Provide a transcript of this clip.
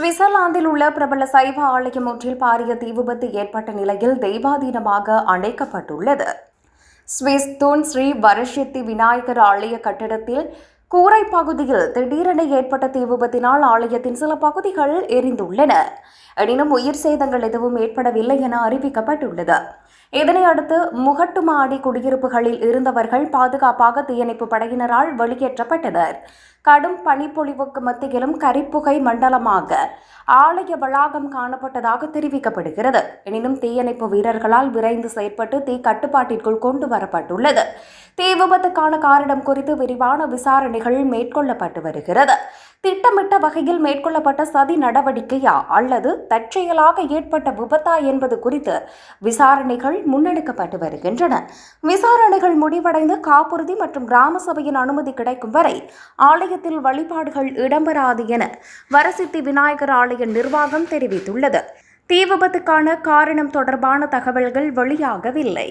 சுவிட்சர்லாந்தில் உள்ள பிரபல சைவ ஆலயம் ஒன்றில் பாரிய தீ விபத்து ஏற்பட்ட நிலையில் தெய்வாதீனமாக அணைக்கப்பட்டுள்ளது. சுவிஸ் தூண் ஸ்ரீ வரஷத்தி விநாயகர் ஆலய கட்டிடத்தில் கூரை பகுதியில் திடீரென ஏற்பட்ட தீ விபத்தினால் ஆலயத்தின் சில பகுதிகள் எரிந்துள்ளன. எனினும் உயிர் சேதங்கள் எதுவும் ஏற்படவில்லை என அறிவிக்கப்பட்டுள்ளது. இதனை அடுத்து முகட்டுமாடி குடியிருப்புகளில் இருந்தவர்கள் பாதுகாப்பாக தீயணைப்பு படையினரால் வெளியேற்றப்பட்டனர். கடும் பனிப்பொழிவுக்கு மத்தியிலும் கரிப்புகை மண்டலமாக ஆலய வளாகம் காணப்பட்டதாக தெரிவிக்கப்படுகிறது. எனினும் தீயணைப்பு வீரர்களால் விரைந்து செயற்பட்டு தீ கட்டுப்பாட்டிற்குள் கொண்டு வரப்பட்டுள்ளது. தீ விபத்துக்கான காரணம் குறித்து விரிவான விசாரணைகள் மேற்கொள்ளப்பட்டு வருகிறது. திட்டமிட்ட வகையில் மேற்கொள்ளப்பட்ட சதி நடவடிக்கையா அல்லது தற்செயலாக ஏற்பட்ட விபத்தா என்பது குறித்து விசாரணைகள் முன்னெடுக்கப்பட்டு வருகின்றன. விசாரணைகள் முடிவடைந்து காப்புறுதி மற்றும் கிராம சபையின் அனுமதி கிடைக்கும் வரை ஆலயத்தில் வழிபாடுகள் இடம்பெறாது என வரசித்தி விநாயகர் ஆலய நிர்வாகம் தெரிவித்துள்ளது. தீ விபத்துக்கான காரணம் தொடர்பான தகவல்கள் வெளியாகவில்லை.